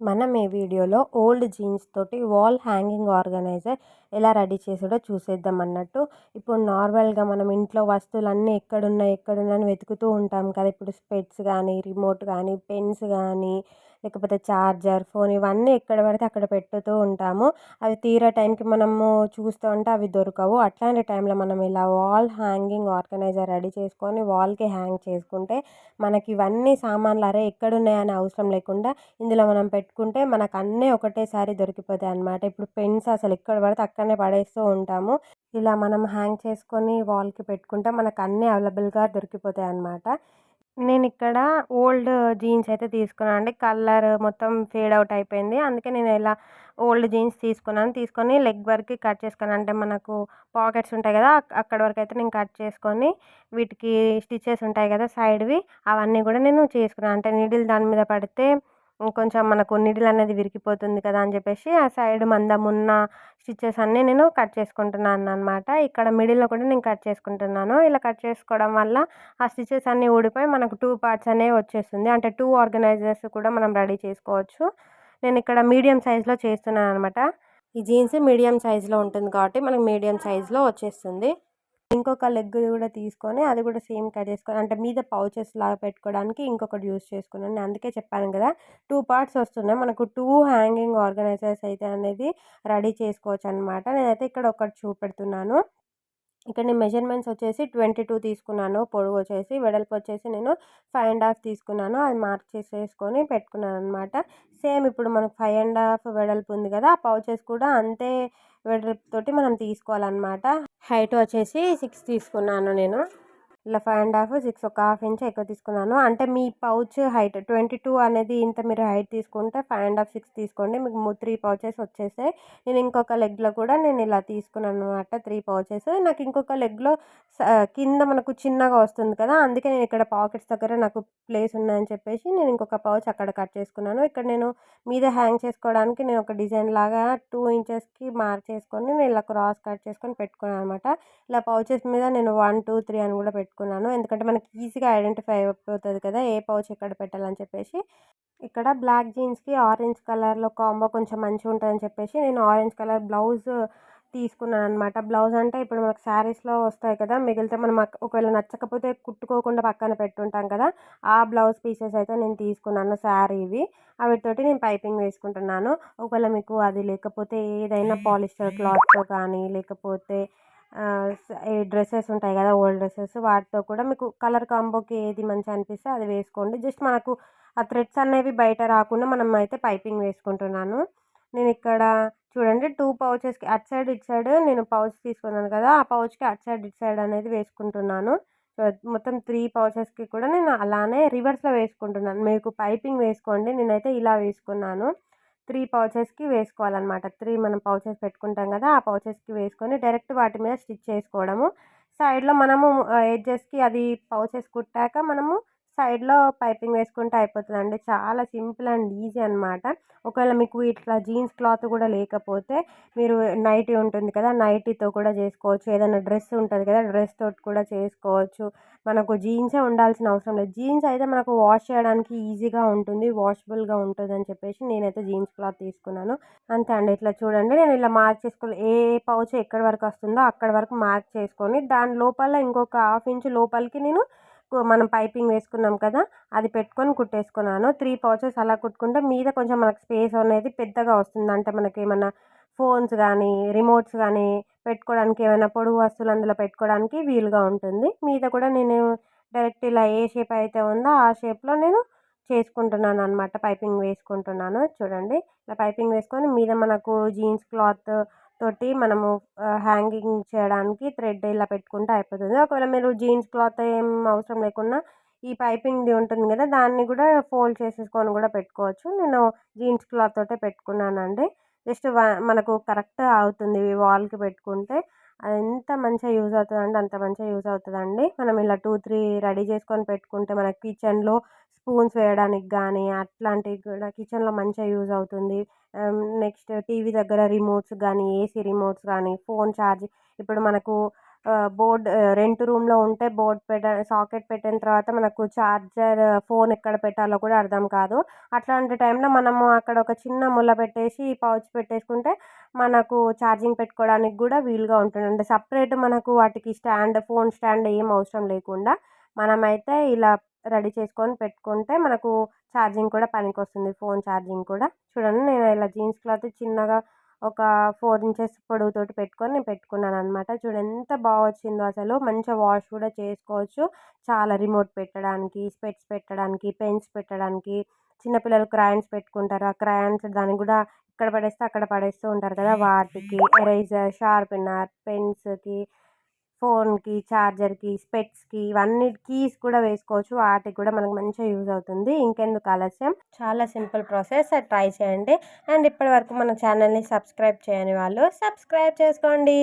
మనం ఈ వీడియోలో ఓల్డ్ జీన్స్ తోటి వాల్ హ్యాంగింగ్ ఆర్గనైజర్ ఎలా రెడీ చేసాడో చూసేద్దాం అన్నట్టు. ఇప్పుడు నార్మల్గా మనం ఇంట్లో వస్తువులన్నీ ఎక్కడున్నాయి ఎక్కడున్నాయి వెతుకుతూ ఉంటాం కదా. ఇప్పుడు స్పెట్స్ కానీ రిమోట్ కానీ పెన్స్ కానీ లేకపోతే ఛార్జర్ ఫోన్ ఇవన్నీ ఎక్కడ పడితే అక్కడ పెట్టుతూ ఉంటాము. అవి తీరే టైంకి మనము చూస్తూ ఉంటే అవి దొరకవు. అట్లాంటి టైంలో మనం ఇలా వాల్ హ్యాంగింగ్ ఆర్గనైజర్ రెడీ చేసుకొని వాల్కి హ్యాంగ్ చేసుకుంటే మనకి ఇవన్నీ సామాన్లు అరే ఎక్కడున్నాయని అవసరం లేకుండా ఇందులో మనం పెట్టుకుంటే మనకు అన్నీ ఒకటేసారి దొరికిపోతాయి అన్నమాట. ఇప్పుడు పెన్స్ అసలు ఎక్కడ పడితే అక్కడనే పడేస్తూ ఉంటాము. ఇలా మనం హ్యాంగ్ చేసుకొని వాల్కి పెట్టుకుంటే మనకు అన్నీ అవైలబుల్గా దొరికిపోతాయి అన్నమాట. నేను ఇక్కడ ఓల్డ్ జీన్స్ అయితే తీసుకున్నాను అండి కలర్ మొత్తం ఫేడ్ అవుట్ అయిపోయింది. అందుకే నేను ఇలా ఓల్డ్ జీన్స్ తీసుకున్నాను. తీసుకొని లెగ్ వరకు కట్ చేసుకున్నాను అంటే మనకు పాకెట్స్ ఉంటాయి కదా అక్కడ వరకు అయితే నేను కట్ చేసుకొని వీటికి స్టిచెస్ ఉంటాయి కదా సైడ్వి అవన్నీ కూడా నేను చేసుకున్నాను అంటే నీడిల్ దాని మీద పడితే కొంచెం మనకు నీడిల్ అనేది విరిగిపోతుంది కదా అని చెప్పేసి ఆ సైడ్ మందం ఉన్న అన్నీ నేను కట్ చేసుకుంటున్నాను అనమాట ఇక్కడ మిడిల్లో కూడా నేను కట్ చేసుకుంటున్నాను. ఇలా కట్ చేసుకోవడం వల్ల ఆ స్టిచ్చెస్ అన్నీ ఊడిపోయి మనకు టూ పార్ట్స్ అనేవి వచ్చేస్తుంది. అంటే టూ ఆర్గనైజర్స్ కూడా మనం రెడీ చేసుకోవచ్చు. నేను ఇక్కడ మీడియం సైజులో చేస్తున్నాను అనమాట ఈ జీన్స్ మీడియం సైజులో ఉంటుంది కాబట్టి మనకు మీడియం సైజులో వచ్చేస్తుంది. ఇంకొక లెగ్ కూడా తీసుకొని అది కూడా సేమ్ కట్ చేసుకొని అంటే మీద పౌచెస్ లాగా పెట్టుకోవడానికి ఇంకొకటి యూస్ చేసుకున్నాను. నేను అందుకే చెప్పాను కదా టూ పార్ట్స్ వస్తున్నాయి. మనకు టూ హ్యాంగింగ్ ఆర్గనైజర్స్ అయితే అనేది రెడీ చేసుకోవచ్చు అనమాట నేనైతే ఇక్కడ ఒకటి చూపెడుతున్నాను. ఇక్కడ నేను మెజర్మెంట్స్ వచ్చేసి ట్వంటీ టూ తీసుకున్నాను. పొడవు వచ్చేసి వెడల్పు వచ్చేసి నేను ఫైవ్ అండ్ హాఫ్ తీసుకున్నాను. అది మార్క్ చేసేసుకొని పెట్టుకున్నాను అనమాట సేమ్ ఇప్పుడు మనకు ఫైవ్ అండ్ హాఫ్ వెడల్పు ఉంది కదా ఆ పౌచెస్ కూడా అంతే వెడల్పుతోటి మనం తీసుకోవాలన్నమాట. హైట్ వచ్చేసి సిక్స్ తీసుకున్నాను నేను. ఇలా ఫైవ్ అండ్ హాఫ్ సిక్స్ ఒక హాఫ్ ఇంచ్ ఎక్కువ తీసుకున్నాను. అంటే మీ పౌచ్ హైట్ ట్వంటీ టూ అనేది ఇంత మీరు హైట్ తీసుకుంటే ఫైవ్ అండ్ హాఫ్ సిక్స్ తీసుకోండి. మీకు త్రీ పౌచెస్ వచ్చేసాయి. నేను ఇంకొక లెగ్లో కూడా నేను ఇలా తీసుకున్నాను అనమాట త్రీ పౌచెస్ నాకు ఇంకొక లెగ్లో కింద మనకు చిన్నగా వస్తుంది కదా అందుకే నేను ఇక్కడ పాకెట్స్ దగ్గర నాకు ప్లేస్ ఉందని చెప్పేసి నేను ఇంకొక పౌచ్ అక్కడ కట్ చేసుకున్నాను. ఇక్కడ నేను మీద హ్యాంగ్ చేసుకోవడానికి నేను ఒక డిజైన్ లాగా టూ ఇంచెస్కి మార్చేసుకొని నేను ఇలా క్రాస్ కట్ చేసుకొని పెట్టుకున్నాను అనమాట ఇలా పౌచెస్ మీద నేను వన్ టూ త్రీ అని కూడా పెట్టుకున్నాను. పెట్టుకున్నాను. ఎందుకంటే మనకి ఈజీగా ఐడెంటిఫై అయిపోతుంది కదా ఏ పౌచ్ ఎక్కడ పెట్టాలని చెప్పేసి. ఇక్కడ బ్లాక్ జీన్స్కి ఆరెంజ్ కలర్లో కాంబో కొంచెం మంచిగా ఉంటుందని చెప్పేసి నేను ఆరెంజ్ కలర్ బ్లౌజ్ తీసుకున్నాను అనమాట బ్లౌజ్ అంటే ఇప్పుడు మనకు శారీస్లో వస్తాయి కదా మిగిలితే మనం ఒకవేళ నచ్చకపోతే కుట్టుకోకుండా పక్కన పెట్టుంటాం కదా ఆ బ్లౌజ్ పీసెస్ అయితే నేను తీసుకున్నాను శారీవి. వాటితోటి నేను పైపింగ్ వేసుకుంటున్నాను. ఒకవేళ మీకు అది లేకపోతే ఏదైనా పాలిస్టర్ క్లాత్తో కానీ లేకపోతే డ్రెస్సెస్ ఉంటాయి కదా ఓల్డ్ డ్రెస్సెస్ వాటితో కూడా మీకు కలర్ కాంబోకి ఏది మంచిగా అనిపిస్తే అది వేసుకోండి. జస్ట్ మనకు ఆ థ్రెడ్స్ అనేవి బయట రాకుండా మనం అయితే పైపింగ్ వేసుకుంటున్నాను. నేను ఇక్కడ చూడండి టూ పౌచెస్కి అటు సైడ్ ఇటు సైడ్ నేను పౌచ్ తీసుకున్నాను కదా ఆ పౌచ్కి అటు సైడ్ ఇటు సైడ్ అనేది వేసుకుంటున్నాను. మొత్తం త్రీ పౌచెస్కి కూడా నేను అలానే రివర్స్లో వేసుకుంటున్నాను. మీకు పైపింగ్ వేసుకోండి నేనైతే ఇలా వేసుకున్నాను. త్రీ పౌచెస్కి వేసుకోవాలన్నమాట. త్రీ మనం పౌచెస్ పెట్టుకుంటాం కదా ఆ పౌచెస్కి వేసుకొని డైరెక్ట్ వాటి మీద స్టిచ్ చేసుకోవడము. సైడ్లో మనము ఎడ్జెస్కి అది పౌచెస్ కుట్టాక మనము సైడ్లో పైపింగ్ వేసుకుంటే అయిపోతుందండి. చాలా సింపుల్ అండ్ ఈజీ అనమాట ఒకవేళ మీకు ఇట్లా జీన్స్ క్లాత్ కూడా లేకపోతే మీరు నైటీ ఉంటుంది కదా నైటీతో కూడా చేసుకోవచ్చు. ఏదైనా డ్రెస్ ఉంటుంది కదా డ్రెస్ తోటి కూడా చేసుకోవచ్చు. మనకు జీన్సే ఉండాల్సిన అవసరం లేదు. జీన్స్ అయితే మనకు వాష్ చేయడానికి ఈజీగా ఉంటుంది వాషబుల్గా ఉంటుంది అని చెప్పేసి నేనైతే జీన్స్ క్లాత్ తీసుకున్నాను. అంతే అండి. ఇట్లా చూడండి. నేను ఇలా మార్క్ చేసుకోవాలి ఏ పౌచ్ ఎక్కడి వరకు వస్తుందో అక్కడ వరకు మార్క్ చేసుకొని దాని లోపల ఇంకొక హాఫ్ ఇంచ్ లోపలికి నేను మనం పైపింగ్ వేసుకున్నాం కదా అది పెట్టుకొని కుట్టేసుకున్నాను. త్రీ పౌచెస్ అలా కుట్టుకుంటే మీద కొంచెం మనకు స్పేస్ అనేది పెద్దగా వస్తుంది. అంటే మనకి ఏమన్నా ఫోన్స్ కానీ రిమోట్స్ కానీ పెట్టుకోవడానికి ఏమైనా పొడుగు వస్తువులు అందులో పెట్టుకోవడానికి వీలుగా ఉంటుంది. మీద కూడా నేను డైరెక్ట్ ఇలా ఏ షేప్ అయితే ఉందో ఆ షేప్లో నేను చేసుకుంటున్నాను అనమాట పైపింగ్ వేసుకుంటున్నాను. చూడండి. ఇలా పైపింగ్ వేసుకొని మీద మనకు జీన్స్ క్లాత్ తోటి మనము హ్యాంగింగ్ చేయడానికి థ్రెడ్ ఇలా పెట్టుకుంటే అయిపోతుంది. ఒకవేళ మీరు జీన్స్ క్లాత్ ఏం అవసరం లేకుండా ఈ పైపింగ్ది ఉంటుంది కదా దాన్ని కూడా ఫోల్డ్ చేసేసుకొని కూడా పెట్టుకోవచ్చు. నేను జీన్స్ క్లాత్ తోటే పెట్టుకున్నానండి. జస్ట్ మనకు కరెక్ట్ అవుతుంది వాల్కి పెట్టుకుంటే. అది ఎంత మంచిగా యూజ్ అవుతుందంటే అంత మంచిగా యూజ్ అవుతుందండి. మనం ఇలా టూ త్రీ రెడీ చేసుకొని పెట్టుకుంటే మన కిచెన్లో స్పూన్స్ వేయడానికి కానీ అట్లాంటివి కూడా కిచెన్లో మంచిగా యూజ్ అవుతుంది. నెక్స్ట్ టీవీ దగ్గర రిమోట్స్ కానీ ఏసీ రిమోట్స్ కానీ ఫోన్ ఛార్జ్ ఇప్పుడు మనకు బోర్డ్ రెంట్ రూమ్లో ఉంటే బోర్డ్ పెట్ట సాకెట్ పెట్టిన తర్వాత మనకు ఛార్జర్ ఫోన్ ఎక్కడ పెట్టాలో కూడా అర్థం కాదు. అట్లాంటి టైంలో మనము అక్కడ ఒక చిన్న ముల్ల పెట్టేసి పౌచ్ పెట్టేసుకుంటే మనకు ఛార్జింగ్ పెట్టుకోవడానికి కూడా వీలుగా ఉంటుంది. అంటే సపరేట్ మనకు వాటికి స్టాండ్ ఫోన్ స్టాండ్ ఏం అవసరం లేకుండా మనమైతే ఇలా రెడీ చేసుకొని పెట్టుకుంటే మనకు ఛార్జింగ్ కూడా పనికి వస్తుంది ఫోన్ ఛార్జింగ్ కూడా. చూడండి నేను ఇలా జీన్స్ క్లాత్ చిన్నగా ఒక ఫోర్ ఇంచెస్ పొడవుతోటి పెట్టుకొని నేను పెట్టుకున్నాను అనమాట చూడండి ఎంత బాగా వచ్చిందో అసలు. మంచిగా వాష్ కూడా చేసుకోవచ్చు. చాలా రిమోట్ పెట్టడానికి స్పెట్స్ పెట్టడానికి పెన్స్ పెట్టడానికి. చిన్నపిల్లలు క్రయాన్స్ పెట్టుకుంటారు. ఆ క్రయాన్స్ దానికి కూడా ఇక్కడ పడేస్తే అక్కడ పడేస్తూ ఉంటారు కదా వాటికి. ఎరేజర్ షార్పెనర్ పెన్స్కి ఫోన్కి ఛార్జర్కి స్పెట్స్కి ఇవన్నీ కీస్ కూడా వేసుకోవచ్చు. వాటికి కూడా మనకు మంచిగా యూజ్ అవుతుంది. ఇంకెందుకు ఆలస్యం? చాలా సింపుల్ ప్రాసెస్. ట్రై చేయండి. అండ్ ఇప్పటి వరకు మన ఛానల్ని సబ్స్క్రైబ్ చేయని వాళ్ళు సబ్స్క్రైబ్ చేసుకోండి.